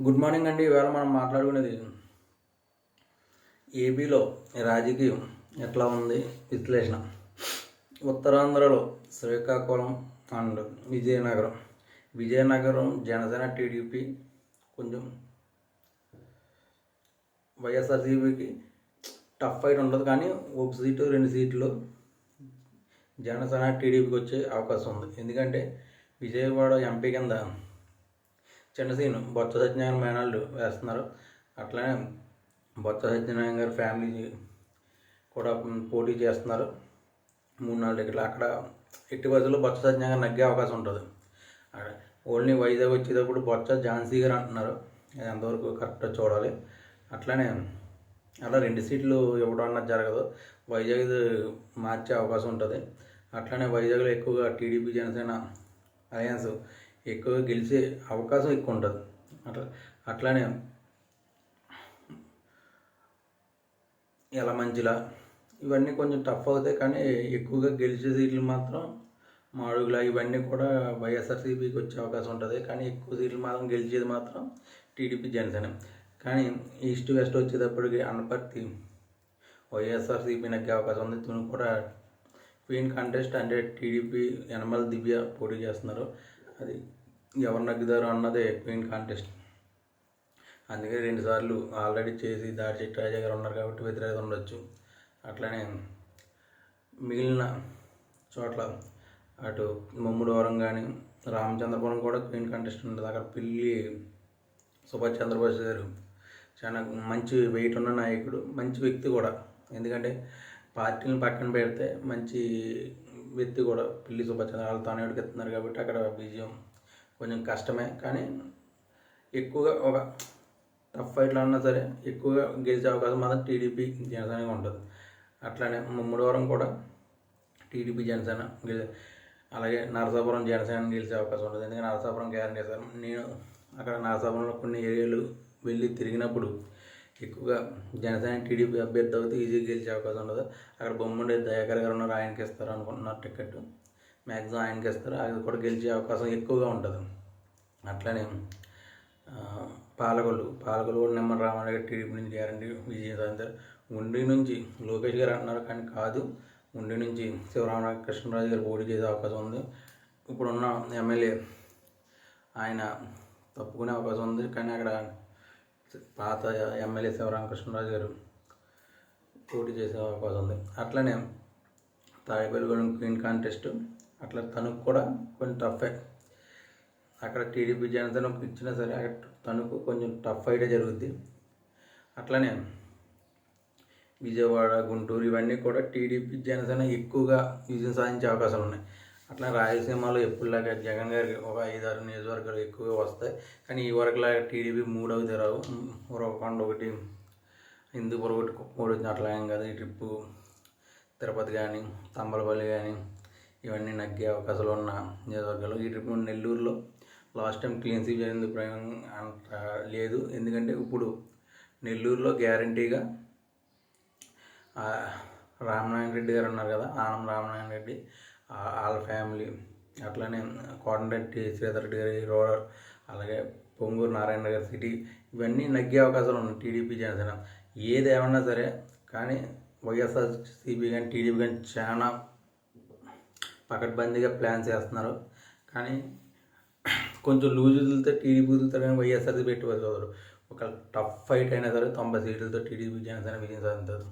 Good morning అండి. ఇవాళ మనం మాట్లాడుకునేది ఏపీలో రాజకీయం ఎట్లా ఉంది? విశ్లేషణ. ఉత్తరాంధ్రలో శ్రీకాకుళం అండ్ విజయనగరం. విజయనగరం జనసేన టీడీపీ కొంచెం వైఎస్ఆర్సీపీకి టఫ్ ఫైట్ ఉండదు కానీ ఒక సీటు రెండు సీట్లు జనసేన టీడీపీకి వచ్చే అవకాశం ఉంది. ఎందుకంటే విజయవాడ ఎంపీ కింద చిన్న సీను బొత్స సత్యనారాయణ మేనల్లు వేస్తున్నారు. అట్లనే బొత్స సత్యనారాయణ గారి ఫ్యామిలీ కూడా పోటీ చేస్తున్నారు. మూడు నాలుగు టికెట్లు అక్కడ ఎట్టి బస్సులో బొత్స సత్యనారాయణ నగ్గే అవకాశం ఉంటుంది. అక్కడ ఓన్లీ వైజాగ్ వచ్చేటప్పుడు బొత్స ఝాన్సీ గారు అంటున్నారు. అది ఎంతవరకు కరెక్ట్ చూడాలి. అట్లనే అలా రెండు సీట్లు ఇవ్వడం అన్నది జరగదు. వైజాగ్ మార్చే అవకాశం ఉంటుంది. అట్లనే వైజాగ్లో ఎక్కువగా టీడీపీ జనసేన అలయన్స్ ఎక్కువగా గెలిచే అవకాశం ఎక్కువ ఉంటుంది అట్లా అట్లానే యలమంచిల ఇవన్నీ కొంచెం టఫ్ అవుతాయి కానీ ఎక్కువగా గెలిచే సీట్లు మాత్రం మాడుగుల ఇవన్నీ కూడా వైఎస్ఆర్సీపీకి వచ్చే అవకాశం ఉంటుంది. కానీ ఎక్కువ సీట్లు మాత్రం గెలిచేది మాత్రం టీడీపీ జనసేన. కానీ ఈస్ట్ వెస్ట్ వచ్చేటప్పటికి అనపర్తి వైఎస్ఆర్సీపీ నగ్గే అవకాశం ఉంది. తను కూడా క్వీన్ కంటెస్ట్ అంటే టీడీపీ యనమల దివ్య పోటీ చేస్తున్నారు. అది ఎవరు నగ్గుతారు అన్నదే మెయిన్ కాంటెస్ట్ అందుకే రెండుసార్లు ఆల్రెడీ చేసి దాడి చెట్టు రాజా గారు ఉన్నారు కాబట్టి వ్యతిరేకత ఉండొచ్చు. అట్లనే మిగిలిన చోట్ల అటు మమ్ముడవరం కానీ రామచంద్రపురం కూడా క్వీన్ కంటెస్ట్ ఉంటుంది అక్కడ పిల్లి సుభాష్ చంద్రబోస్ గారు చాలా మంచి వెయిట్ ఉన్న నాయకుడు మంచి వ్యక్తి కూడా. ఎందుకంటే పార్టీని పక్కన పెడితే మంచి వ్యక్తి కూడా పిల్లి సుభాష్ తానే ఉడికెత్తున్నారు కాబట్టి అక్కడ విజయం కొంచెం కష్టమే. కానీ ఎక్కువగా ఒక టఫ్ ఫైట్లో అన్నా సరే ఎక్కువగా గెలిచే అవకాశం మాత్రం టీడీపీ జనసేనగా ఉంటుంది. అట్లానే ముమ్మడివరం కూడా టీడీపీ జనసేన గెలి అలాగే నరసాపురం జనసేన గెలిచే అవకాశం ఉంటుంది. ఎందుకంటే నరసాపురం గ్యారంటీ సార్ నేను అక్కడ నరసాపురంలో కొన్ని ఏరియాలు వెళ్ళి తిరిగినప్పుడు ఎక్కువగా జనసేన టీడీపీ అభ్యర్థి అయితే ఈజీగా గెలిచే అవకాశం ఉండదు. అక్కడ బొమ్మండి దయాకర్ గారు ఉన్నారు ఆయనకి ఇస్తారు అనుకుంటున్నారు టికెట్. మ్యాక్సిమం ఆయనకి ఇస్తారు. అది కూడా గెలిచే అవకాశం ఎక్కువగా ఉంటుంది. అట్లనే పాలకొల్లు. పాలకొల్లు కూడా నిమ్మల రామారావు గారు టీడీపీ నుంచి గ్యారంటీ విజయం సాధించారు ఉండి నుంచి లోకేష్ గారు అంటున్నారు కానీ కాదు. ఉండి నుంచి శివరామరావు కృష్ణరాజు గారు పోటీ చేసే అవకాశం ఉంది. ఇప్పుడున్న ఎమ్మెల్యే ఆయన తప్పుకునే అవకాశం ఉంది. కానీ అక్కడ పాత ఎమ్మెల్యే శివరామకృష్ణరాజు గారు పోటీ చేసే అవకాశం ఉంది. అట్లనే తాడేపల్లిగూడెం క్వీన్ కాంటెస్ట్ అట్లా తణుకు కూడా కొంచెం టఫే అక్కడ టీడీపీ జనసేన ఇచ్చినా సరే అక్కడ తణుకు కొంచెం టఫ్ అయితే జరుగుద్ది. అట్లనే విజయవాడ గుంటూరు ఇవన్నీ కూడా టీడీపీ జనసేన ఎక్కువగా విజయం సాధించే అవకాశాలు ఉన్నాయి. అట్లా రాయలసీమలో ఎప్పుడులాగా జగన్ గారికి ఒక ఐదు ఆరు నియోజకవర్గాలు ఎక్కువగా వస్తాయి. కానీ ఈ వరకులాగా టీడీపీ మూడవది రావు. ఉరవకొండ ఒకటి హిందూపురం ఒకటి మూడు ఒకటి అట్లా ఏం కాదు. ఈ ట్రిప్పు తిరుపతి కానీ తంబలపల్లి కానీ ఇవన్నీ నగ్గే అవకాశాలు ఉన్న నియోజకవర్గాలు. ఈ ట్రిప్ నెల్లూరులో లాస్ట్ టైం క్లీన్ స్వీప్ జరిగింది ఇప్పుడు అంత లేదు. ఎందుకంటే ఇప్పుడు నెల్లూరులో గ్యారంటీగా రామనారాయణ రెడ్డి గారు ఉన్నారు కదా ఆనం రామనారాయణ రెడ్డి. వాళ్ళ ఫ్యామిలీ. అట్లనే కోటరెడ్డి శ్రీధర్ గారి రోడర్ అలాగే పొంగూరు నారాయణ గారి సిటీ ఇవన్నీ నగ్గే అవకాశాలు ఉన్నాయి టీడీపీ జనసేన. ఏది ఏమన్నా సరే కానీ వైఎస్ఆర్ సిపి కానీ టీడీపీ కానీ చాలా పకడ్బందీగా ప్లాన్ చేస్తున్నారు. కానీ కొంచెం లూజ్ వదిలితే టీడీపీ వదులుతారు కానీ వైఎస్ఆర్సీ పెట్టి వదలరు. ఒక టఫ్ ఫైట్ అయినా సరే తొంభై సీట్లతో టీడీపీ జనసేన విజయం సాధించారు